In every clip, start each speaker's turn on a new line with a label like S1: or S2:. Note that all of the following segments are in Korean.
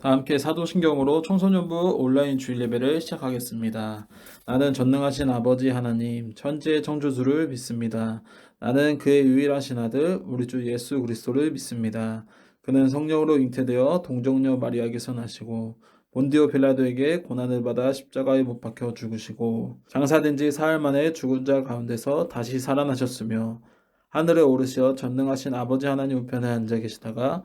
S1: 다 함께 사도신경으로 청소년부 온라인 주일 예배를 시작하겠습니다. 나는 전능하신 아버지 하나님, 천지의 창조주를 믿습니다. 나는 그의 유일하신 아들, 우리 주 예수 그리스도를 믿습니다. 그는 성령으로 잉태되어 동정녀 마리아에게서 나시고 본디오 빌라도에게 고난을 받아 십자가에 못 박혀 죽으시고 장사된 지 사흘 만에 죽은 자 가운데서 다시 살아나셨으며 하늘에 오르시어 전능하신 아버지 하나님 우편에 앉아 계시다가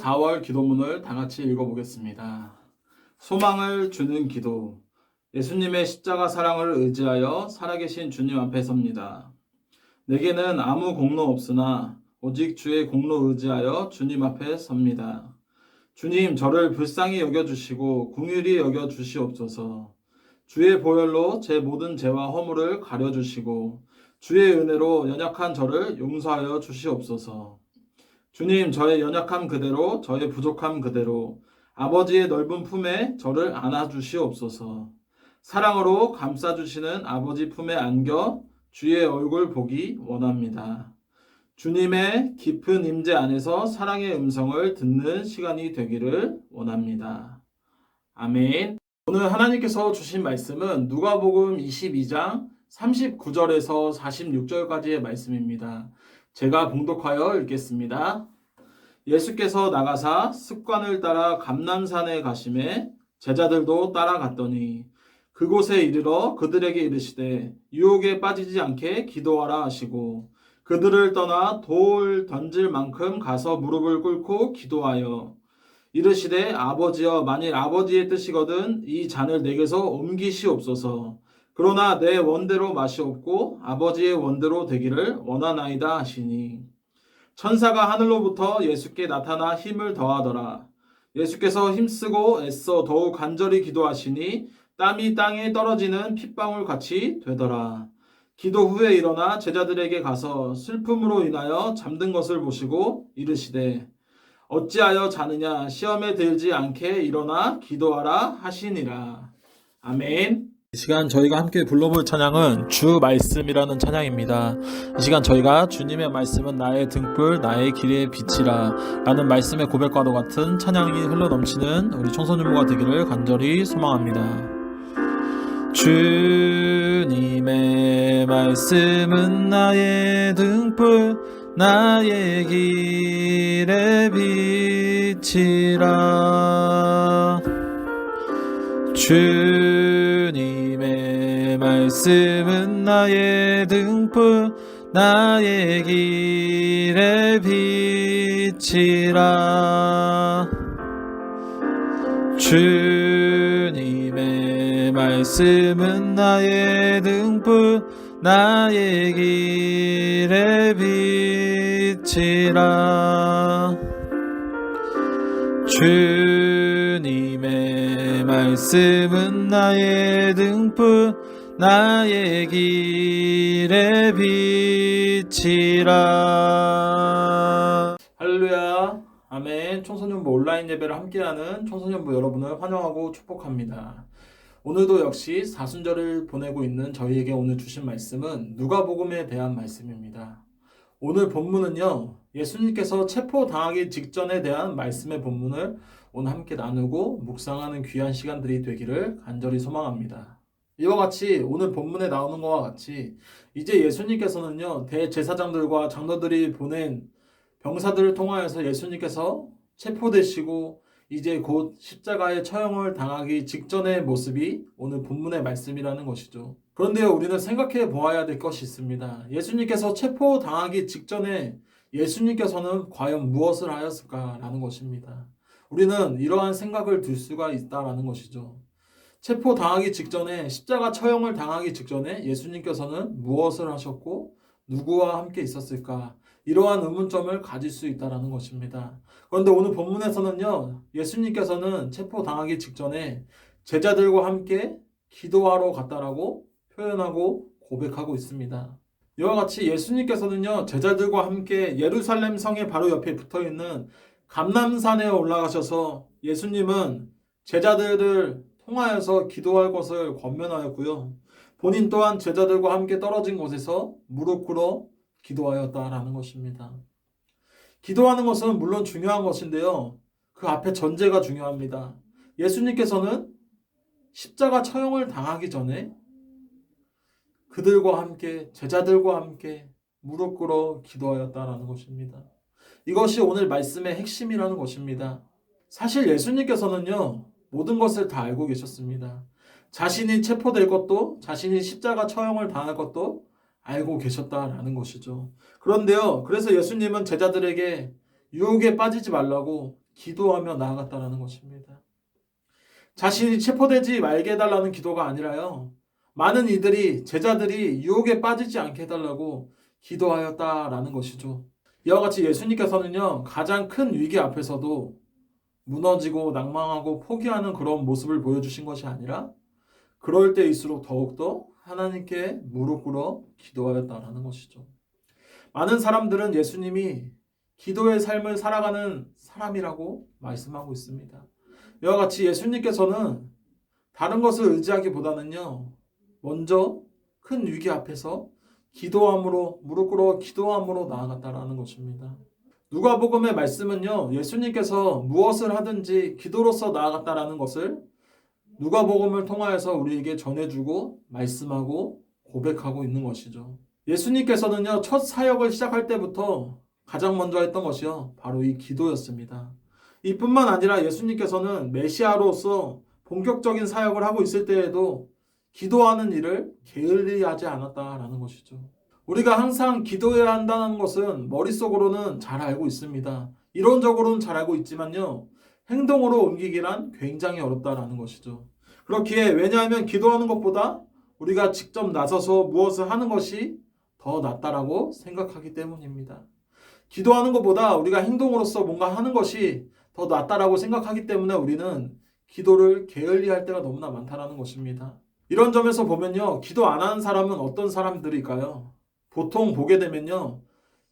S1: 4월 기도문을 다 같이 읽어보겠습니다. 소망을 주는 기도. 예수님의 십자가 사랑을 의지하여 살아계신 주님 앞에 섭니다. 내게는 아무 공로 없으나 오직 주의 공로 의지하여 주님 앞에 섭니다. 주님, 저를 불쌍히 여겨주시고 궁휼히 여겨주시옵소서. 주의 보혈로 제 모든 죄와 허물을 가려주시고 주의 은혜로 연약한 저를 용서하여 주시옵소서. 주님, 저의 연약함 그대로, 저의 부족함 그대로 아버지의 넓은 품에 저를 안아주시옵소서. 사랑으로 감싸주시는 아버지 품에 안겨 주의 얼굴 보기 원합니다. 주님의 깊은 임재 안에서 사랑의 음성을 듣는 시간이 되기를 원합니다. 아멘. 오늘 하나님께서 주신 말씀은 누가복음 22장 39절에서 46절까지의 말씀입니다. 제가 봉독하여 읽겠습니다. 예수께서 나가사 습관을 따라 감남산에 가심에 제자들도 따라갔더니 그곳에 이르러 그들에게 이르시되 유혹에 빠지지 않게 기도하라 하시고 그들을 떠나 돌 던질 만큼 가서 무릎을 꿇고 기도하여 이르시되 아버지여 만일 아버지의 뜻이거든 이 잔을 내게서 옮기시옵소서 그러나 내 원대로 마시옵고 아버지의 원대로 되기를 원하나이다 하시니 천사가 하늘로부터 예수께 나타나 힘을 더하더라 예수께서 힘쓰고 애써 더욱 간절히 기도하시니 땀이 땅에 떨어지는 핏방울 같이 되더라 기도 후에 일어나 제자들에게 가서 슬픔으로 인하여 잠든 것을 보시고 이르시되 어찌하여 자느냐 시험에 들지 않게 일어나 기도하라 하시니라. 아멘. 이 시간 저희가 함께 불러볼 찬양은 주 말씀이라는 찬양입니다. 이 시간 저희가 주님의 말씀은 나의 등불, 나의 길의 빛이라 라는 말씀의 고백과도 같은 찬양이 흘러 넘치는 우리 청소년부가 되기를 간절히 소망합니다. 주님의 말씀은 나의 등불, 나의 길의 빛이라. 주님의 말씀은 나의 등불 나의 길의 빛이라. 주님의 말씀은 나의 등불 나의 길의 빛이라. 주님의 말씀은 나의 등불 나의 길의 빛이라. 할렐루야. 아멘. 청소년부 온라인 예배를 함께하는 청소년부 여러분을 환영하고 축복합니다. 오늘도 역시 사순절을 보내고 있는 저희에게 오늘 주신 말씀은 누가복음에 대한 말씀입니다. 오늘 본문은요 예수님께서 체포당하기 직전에 대한 말씀의 본문을 오늘 함께 나누고 묵상하는 귀한 시간들이 되기를 간절히 소망합니다. 이와 같이 오늘 본문에 나오는 것과 같이 이제 예수님께서는요 대제사장들과 장로들이 보낸 병사들을 통하여서 예수님께서 체포되시고 이제 곧 십자가의 처형을 당하기 직전의 모습이 오늘 본문의 말씀이라는 것이죠. 그런데요 우리는 생각해 보아야 될 것이 있습니다. 예수님께서 체포당하기 직전에 예수님께서는 과연 무엇을 하였을까라는 것입니다. 우리는 이러한 생각을 들 수가 있다라는 것이죠. 체포 당하기 직전에 십자가 처형을 당하기 직전에 예수님께서는 무엇을 하셨고 누구와 함께 있었을까? 이러한 의문점을 가질 수 있다라는 것입니다. 그런데 오늘 본문에서는요. 예수님께서는 체포 당하기 직전에 제자들과 함께 기도하러 갔다라고 표현하고 고백하고 있습니다. 이와 같이 예수님께서는요 제자들과 함께 예루살렘 성의 바로 옆에 붙어 있는 감남산에 올라가셔서 예수님은 제자들을 통하여서 기도할 것을 권면하였고요. 본인 또한 제자들과 함께 떨어진 곳에서 무릎 꿇어 기도하였다라는 것입니다. 기도하는 것은 물론 중요한 것인데요. 그 앞에 전제가 중요합니다. 예수님께서는 십자가 처형을 당하기 전에 그들과 함께 제자들과 함께 무릎 꿇어 기도하였다라는 것입니다. 이것이 오늘 말씀의 핵심이라는 것입니다. 사실 예수님께서는요 모든 것을 다 알고 계셨습니다. 자신이 체포될 것도 자신이 십자가 처형을 당할 것도 알고 계셨다라는 것이죠. 그런데요 그래서 예수님은 제자들에게 유혹에 빠지지 말라고 기도하며 나아갔다라는 것입니다. 자신이 체포되지 말게 해달라는 기도가 아니라요. 많은 이들이 제자들이 유혹에 빠지지 않게 해달라고 기도하였다라는 것이죠. 이와 같이 예수님께서는요 가장 큰 위기 앞에서도 무너지고 낭망하고 포기하는 그런 모습을 보여주신 것이 아니라 그럴 때일수록 더욱더 하나님께 무릎 꿇어 기도하였다라는 것이죠. 많은 사람들은 예수님이 기도의 삶을 살아가는 사람이라고 말씀하고 있습니다. 이와 같이 예수님께서는 다른 것을 의지하기보다는요, 먼저 큰 위기 앞에서 기도함으로 무릎 꿇어 기도함으로 나아갔다라는 것입니다. 누가복음의 말씀은요. 예수님께서 무엇을 하든지 기도로서 나아갔다라는 것을 누가복음을 통하여서 우리에게 전해주고 말씀하고 고백하고 있는 것이죠. 예수님께서는요. 첫 사역을 시작할 때부터 가장 먼저 했던 것이요. 바로 이 기도였습니다. 이뿐만 아니라 예수님께서는 메시아로서 본격적인 사역을 하고 있을 때에도 기도하는 일을 게을리 하지 않았다라는 것이죠. 우리가 항상 기도해야 한다는 것은 머릿속으로는 잘 알고 있습니다. 이론적으로는 잘 알고 있지만요. 행동으로 옮기기란 굉장히 어렵다라는 것이죠. 그렇기에 왜냐하면 기도하는 것보다 우리가 직접 나서서 무엇을 하는 것이 더 낫다라고 생각하기 때문입니다. 기도하는 것보다 우리가 행동으로서 뭔가 하는 것이 더 낫다라고 생각하기 때문에 우리는 기도를 게을리 할 때가 너무나 많다라는 것입니다. 이런 점에서 보면요. 기도 안 하는 사람은 어떤 사람들일까요? 보통 보게 되면요.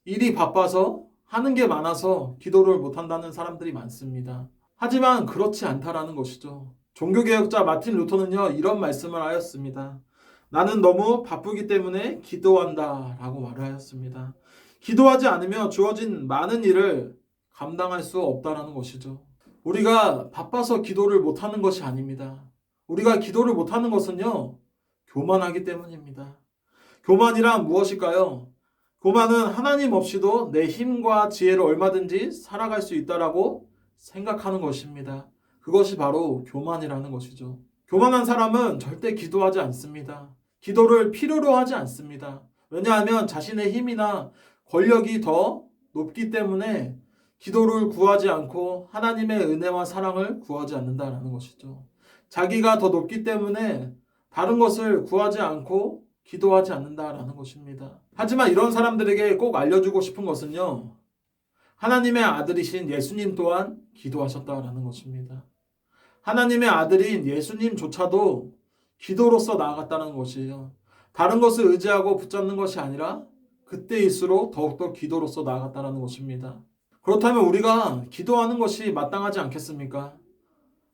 S1: 일이 바빠서 하는 게 많아서 기도를 못 한다는 사람들이 많습니다. 하지만 그렇지 않다라는 것이죠. 종교개혁자 마틴 루터는요, 이런 말씀을 하였습니다. 나는 너무 바쁘기 때문에 기도한다 라고 말을 하였습니다. 기도하지 않으며 주어진 많은 일을 감당할 수 없다라는 것이죠. 우리가 바빠서 기도를 못하는 것이 아닙니다. 우리가 기도를 못하는 것은요, 교만하기 때문입니다. 교만이란 무엇일까요? 교만은 하나님 없이도 내 힘과 지혜로 얼마든지 살아갈 수 있다라고 생각하는 것입니다. 그것이 바로 교만이라는 것이죠. 교만한 사람은 절대 기도하지 않습니다. 기도를 필요로 하지 않습니다. 왜냐하면 자신의 힘이나 권력이 더 높기 때문에 기도를 구하지 않고 하나님의 은혜와 사랑을 구하지 않는다라는 것이죠. 자기가 더 높기 때문에 다른 것을 구하지 않고 기도하지 않는다라는 것입니다. 하지만 이런 사람들에게 꼭 알려주고 싶은 것은요. 하나님의 아들이신 예수님 또한 기도하셨다라는 것입니다. 하나님의 아들인 예수님조차도 기도로서 나아갔다는 것이에요. 다른 것을 의지하고 붙잡는 것이 아니라 그때일수록 더욱더 기도로서 나아갔다는 것입니다. 그렇다면 우리가 기도하는 것이 마땅하지 않겠습니까?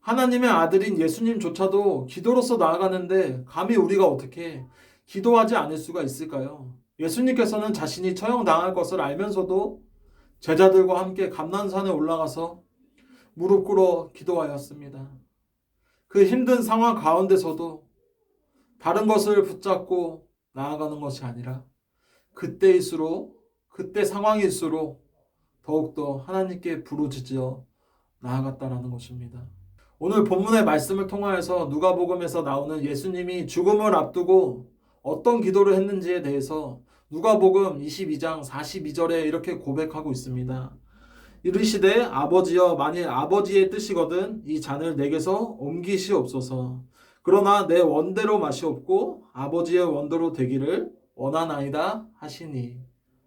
S1: 하나님의 아들인 예수님조차도 기도로서 나아가는데 감히 우리가 어떻게 기도하지 않을 수가 있을까요? 예수님께서는 자신이 처형당할 것을 알면서도 제자들과 함께 감난산에 올라가서 무릎 꿇어 기도하였습니다. 그 힘든 상황 가운데서도 다른 것을 붙잡고 나아가는 것이 아니라 그때일수록 그때 상황일수록 더욱더 하나님께 부르짖어 나아갔다라는 것입니다. 오늘 본문의 말씀을 통하여서 누가복음에서 나오는 예수님이 죽음을 앞두고 어떤 기도를 했는지에 대해서 누가복음 22장 42절에 이렇게 고백하고 있습니다. 이르시되 아버지여 만일 아버지의 뜻이거든 이 잔을 내게서 옮기시옵소서. 그러나 내 원대로 마시옵고 아버지의 원대로 되기를 원하나이다 하시니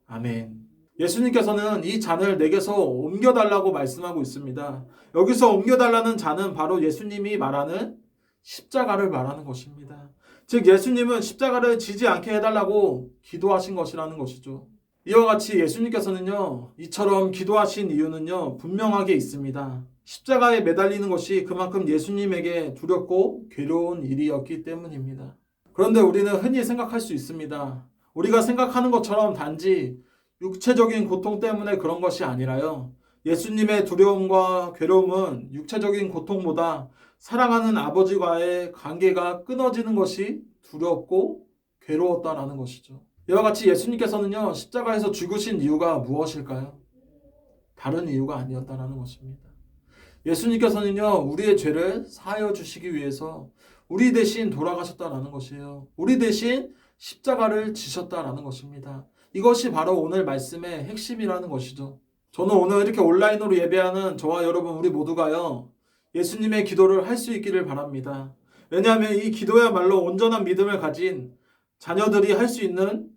S1: 아멘. 예수님께서는 이 잔을 내게서 옮겨달라고 말씀하고 있습니다. 여기서 옮겨달라는 잔은 바로 예수님이 말하는 십자가를 말하는 것입니다. 즉 예수님은 십자가를 지지 않게 해달라고 기도하신 것이라는 것이죠. 이와 같이 예수님께서는요, 이처럼 기도하신 이유는요, 분명하게 있습니다. 십자가에 매달리는 것이 그만큼 예수님에게 두렵고 괴로운 일이었기 때문입니다. 그런데 우리는 흔히 생각할 수 있습니다. 우리가 생각하는 것처럼 단지 육체적인 고통 때문에 그런 것이 아니라요. 예수님의 두려움과 괴로움은 육체적인 고통보다 사랑하는 아버지와의 관계가 끊어지는 것이 두렵고 괴로웠다라는 것이죠. 이와 같이 예수님께서는요, 십자가에서 죽으신 이유가 무엇일까요? 다른 이유가 아니었다라는 것입니다. 예수님께서는요, 우리의 죄를 사하여 주시기 위해서 우리 대신 돌아가셨다라는 것이에요. 우리 대신 십자가를 지셨다라는 것입니다. 이것이 바로 오늘 말씀의 핵심이라는 것이죠. 저는 오늘 이렇게 온라인으로 예배하는 저와 여러분 우리 모두가요. 예수님의 기도를 할 수 있기를 바랍니다. 왜냐하면 이 기도야말로 온전한 믿음을 가진 자녀들이 할 수 있는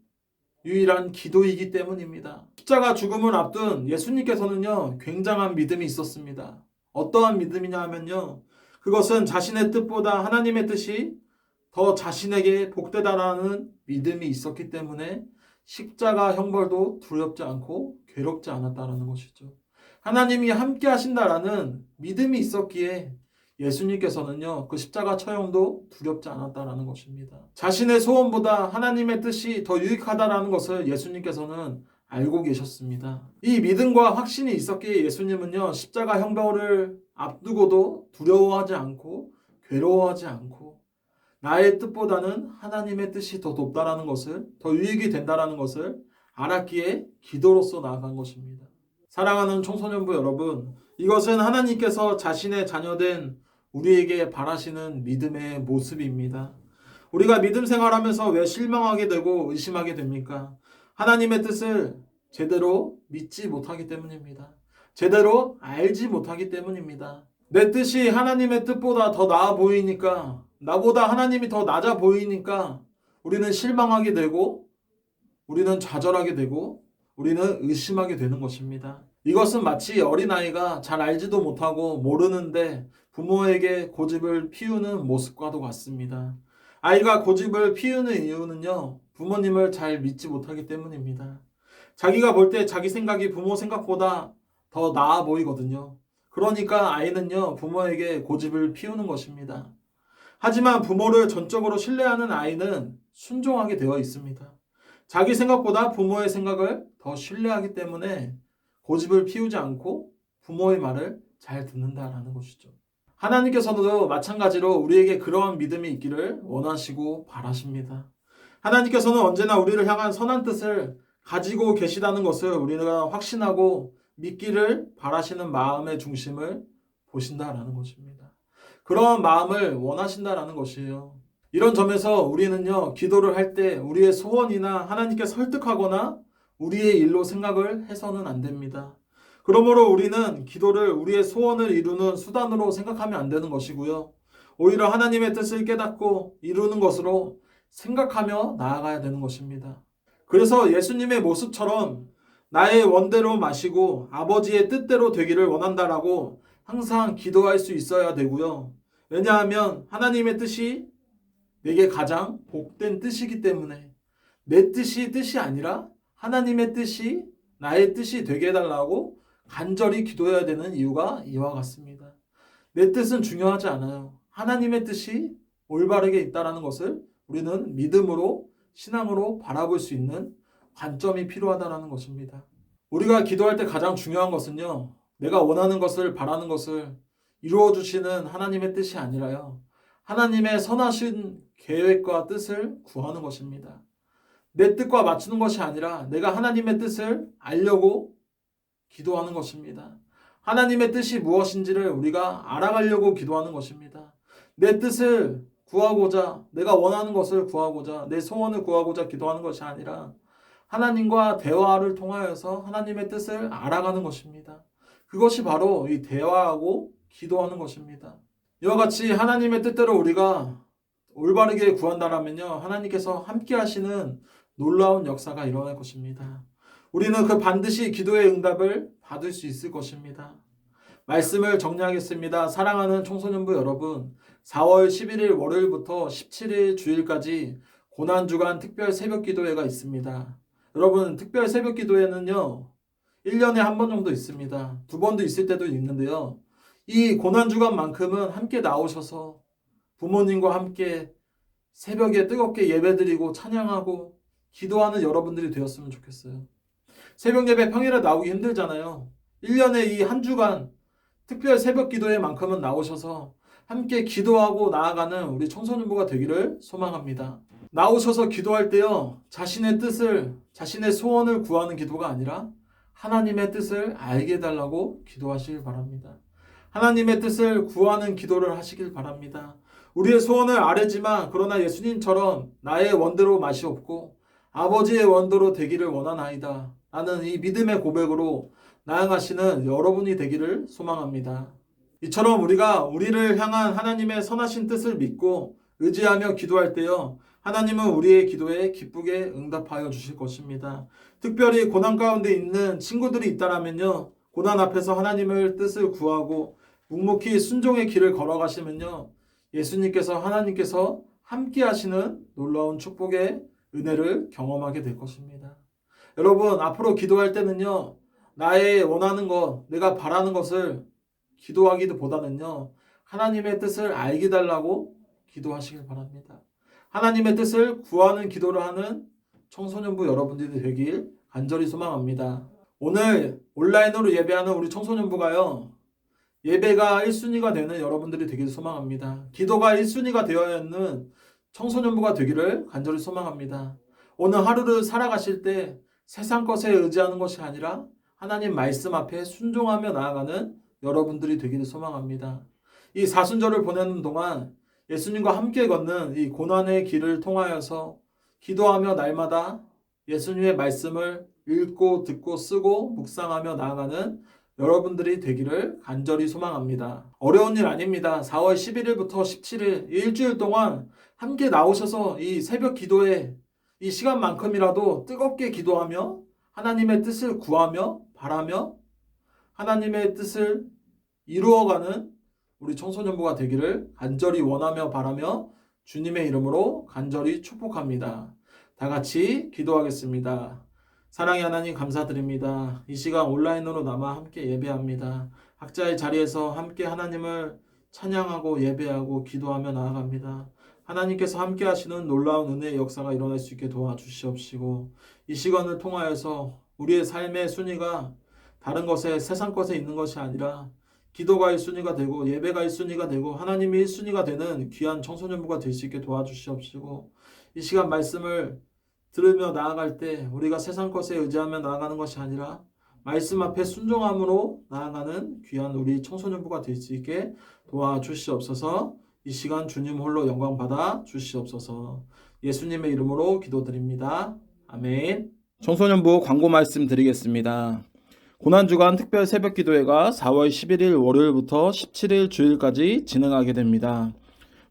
S1: 유일한 기도이기 때문입니다. 십자가 죽음을 앞둔 예수님께서는요, 굉장한 믿음이 있었습니다. 어떠한 믿음이냐 하면요, 그것은 자신의 뜻보다 하나님의 뜻이 더 자신에게 복되다라는 믿음이 있었기 때문에 십자가 형벌도 두렵지 않고 괴롭지 않았다라는 것이죠. 하나님이 함께 하신다라는 믿음이 있었기에 예수님께서는요, 그 십자가 처형도 두렵지 않았다라는 것입니다. 자신의 소원보다 하나님의 뜻이 더 유익하다라는 것을 예수님께서는 알고 계셨습니다. 이 믿음과 확신이 있었기에 예수님은요, 십자가 형벌을 앞두고도 두려워하지 않고 괴로워하지 않고 나의 뜻보다는 하나님의 뜻이 더 높다라는 것을, 더 유익이 된다라는 것을 알았기에 기도로서 나아간 것입니다. 사랑하는 청소년부 여러분, 이것은 하나님께서 자신의 자녀된 우리에게 바라시는 믿음의 모습입니다. 우리가 믿음 생활하면서 왜 실망하게 되고 의심하게 됩니까? 하나님의 뜻을 제대로 믿지 못하기 때문입니다. 제대로 알지 못하기 때문입니다. 내 뜻이 하나님의 뜻보다 더 나아 보이니까, 나보다 하나님이 더 낮아 보이니까 우리는 실망하게 되고, 우리는 좌절하게 되고, 우리는 의심하게 되는 것입니다. 이것은 마치 어린아이가 잘 알지도 못하고 모르는데 부모에게 고집을 피우는 모습과도 같습니다. 아이가 고집을 피우는 이유는요, 부모님을 잘 믿지 못하기 때문입니다. 자기가 볼 때 자기 생각이 부모 생각보다 더 나아 보이거든요. 그러니까 아이는요, 부모에게 고집을 피우는 것입니다. 하지만 부모를 전적으로 신뢰하는 아이는 순종하게 되어 있습니다. 자기 생각보다 부모의 생각을 더 신뢰하기 때문에 고집을 피우지 않고 부모의 말을 잘 듣는다라는 것이죠. 하나님께서도 마찬가지로 우리에게 그러한 믿음이 있기를 원하시고 바라십니다. 하나님께서는 언제나 우리를 향한 선한 뜻을 가지고 계시다는 것을 우리가 확신하고 믿기를 바라시는 마음의 중심을 보신다라는 것입니다. 그러한 마음을 원하신다라는 것이에요. 이런 점에서 우리는요, 기도를 할 때 우리의 소원이나 하나님께 설득하거나 우리의 일로 생각을 해서는 안 됩니다. 그러므로 우리는 기도를 우리의 소원을 이루는 수단으로 생각하면 안 되는 것이고요. 오히려 하나님의 뜻을 깨닫고 이루는 것으로 생각하며 나아가야 되는 것입니다. 그래서 예수님의 모습처럼 나의 원대로 마시고 아버지의 뜻대로 되기를 원한다라고 항상 기도할 수 있어야 되고요. 왜냐하면 하나님의 뜻이 내게 가장 복된 뜻이기 때문에 내 뜻이 뜻이 아니라 하나님의 뜻이 나의 뜻이 되게 해달라고 간절히 기도해야 되는 이유가 이와 같습니다. 내 뜻은 중요하지 않아요. 하나님의 뜻이 올바르게 있다라는 것을 우리는 믿음으로 신앙으로 바라볼 수 있는 관점이 필요하다라는 것입니다. 우리가 기도할 때 가장 중요한 것은요. 내가 원하는 것을 바라는 것을 이루어 주시는 하나님의 뜻이 아니라요. 하나님의 선하신 계획과 뜻을 구하는 것입니다. 내 뜻과 맞추는 것이 아니라 내가 하나님의 뜻을 알려고 기도하는 것입니다. 하나님의 뜻이 무엇인지를 우리가 알아가려고 기도하는 것입니다. 내 뜻을 구하고자, 내가 원하는 것을 구하고자, 내 소원을 구하고자 기도하는 것이 아니라 하나님과 대화를 통하여서 하나님의 뜻을 알아가는 것입니다. 그것이 바로 이 대화하고 기도하는 것입니다. 이와 같이 하나님의 뜻대로 우리가 올바르게 구한다라면요. 하나님께서 함께 하시는 놀라운 역사가 일어날 것입니다. 우리는 그 반드시 기도의 응답을 받을 수 있을 것입니다. 말씀을 정리하겠습니다. 사랑하는 청소년부 여러분, 4월 11일 월요일부터 17일 주일까지 고난주간 특별 새벽 기도회가 있습니다. 여러분, 특별 새벽 기도회는요, 1년에 한 번 정도 있습니다. 두 번도 있을 때도 있는데요. 이 고난주간만큼은 함께 나오셔서 부모님과 함께 새벽에 뜨겁게 예배드리고 찬양하고 기도하는 여러분들이 되었으면 좋겠어요. 새벽 예배 평일에 나오기 힘들잖아요. 1년에 이 한 주간 특별 새벽 기도회만큼은 나오셔서 함께 기도하고 나아가는 우리 청소년부가 되기를 소망합니다. 나오셔서 기도할 때요, 자신의 뜻을, 자신의 소원을 구하는 기도가 아니라 하나님의 뜻을 알게 해달라고 기도하시길 바랍니다. 하나님의 뜻을 구하는 기도를 하시길 바랍니다. 우리의 소원을 아뢰지만 그러나 예수님처럼 나의 원대로 맛이 없고 아버지의 원대로 되기를 원하나이다. 나는 이 믿음의 고백으로 나아가시는 여러분이 되기를 소망합니다. 이처럼 우리가 우리를 향한 하나님의 선하신 뜻을 믿고 의지하며 기도할 때요. 하나님은 우리의 기도에 기쁘게 응답하여 주실 것입니다. 특별히 고난 가운데 있는 친구들이 있다라면요. 고난 앞에서 하나님을 뜻을 구하고 묵묵히 순종의 길을 걸어가시면요. 예수님께서 하나님께서 함께 하시는 놀라운 축복의 은혜를 경험하게 될 것입니다. 여러분, 앞으로 기도할 때는요. 나의 원하는 것, 내가 바라는 것을 기도하기도 보다는요. 하나님의 뜻을 알게 달라고 기도하시길 바랍니다. 하나님의 뜻을 구하는 기도를 하는 청소년부 여러분들이 되길 간절히 소망합니다. 오늘 온라인으로 예배하는 우리 청소년부가요. 예배가 1순위가 되는 여러분들이 되길 소망합니다. 기도가 1순위가 되어야 하는 청소년부가 되기를 간절히 소망합니다. 오늘 하루를 살아가실 때 세상 것에 의지하는 것이 아니라 하나님 말씀 앞에 순종하며 나아가는 여러분들이 되기를 소망합니다. 이 사순절을 보내는 동안 예수님과 함께 걷는 이 고난의 길을 통하여서 기도하며 날마다 예수님의 말씀을 읽고 듣고 쓰고 묵상하며 나아가는 여러분들이 되기를 간절히 소망합니다. 어려운 일 아닙니다. 4월 11일부터 17일 일주일 동안 함께 나오셔서 이 새벽 기도에 이 시간만큼이라도 뜨겁게 기도하며 하나님의 뜻을 구하며 바라며 하나님의 뜻을 이루어가는 우리 청소년부가 되기를 간절히 원하며 바라며 주님의 이름으로 간절히 축복합니다. 다 같이 기도하겠습니다. 사랑의 하나님 감사드립니다. 이 시간 온라인으로 남아 함께 예배합니다. 각자의 자리에서 함께 하나님을 찬양하고 예배하고 기도하며 나아갑니다. 하나님께서 함께 하시는 놀라운 은혜의 역사가 일어날 수 있게 도와주시옵시고 이 시간을 통하여서 우리의 삶의 순위가 다른 것에 세상 것에 있는 것이 아니라 기도가 1순위가 되고 예배가 1순위가 되고 하나님이 1순위가 되는 귀한 청소년부가 될 수 있게 도와주시옵시고 이 시간 말씀을 들으며 나아갈 때 우리가 세상 것에 의지하며 나아가는 것이 아니라 말씀 앞에 순종함으로 나아가는 귀한 우리 청소년부가 될 수 있게 도와주시옵소서 이 시간 주님 홀로 영광 받아 주시옵소서 예수님의 이름으로 기도드립니다. 아멘. 청소년부 광고 말씀 드리겠습니다. 고난주간 특별 새벽 기도회가 4월 11일 월요일부터 17일 주일까지 진행하게 됩니다.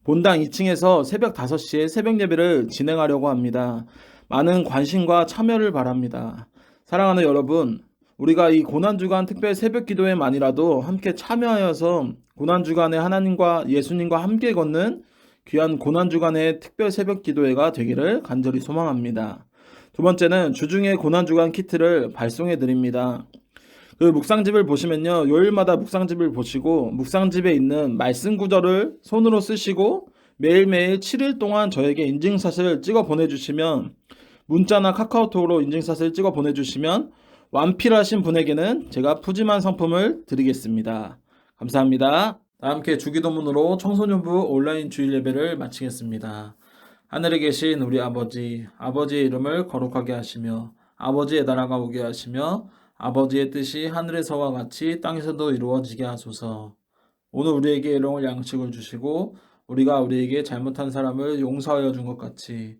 S1: 본당 2층에서 새벽 5시에 새벽 예배를 진행하려고 합니다. 많은 관심과 참여를 바랍니다. 사랑하는 여러분, 우리가 이 고난주간 특별 새벽 기도회만이라도 함께 참여하여서 고난주간에 하나님과 예수님과 함께 걷는 귀한 고난주간의 특별 새벽 기도회가 되기를 간절히 소망합니다. 두 번째는 주중에 고난주간 키트를 발송해 드립니다. 그 묵상집을 보시면요. 요일마다 묵상집을 보시고 묵상집에 있는 말씀 구절을 손으로 쓰시고 매일매일 7일 동안 저에게 인증샷을 찍어 보내주시면 문자나 카카오톡으로 인증샷을 찍어 보내주시면 완필하신 분에게는 제가 푸짐한 상품을 드리겠습니다. 감사합니다. 다 함께 주기도문으로 청소년부 온라인 주일 예배를 마치겠습니다. 하늘에 계신 우리 아버지, 아버지의 이름을 거룩하게 하시며 아버지의 나라가 오게 하시며 아버지의 뜻이 하늘에서와 같이 땅에서도 이루어지게 하소서. 오늘 우리에게 일용할 양식을 주시고 우리가 우리에게 잘못한 사람을 용서하여 준 것 같이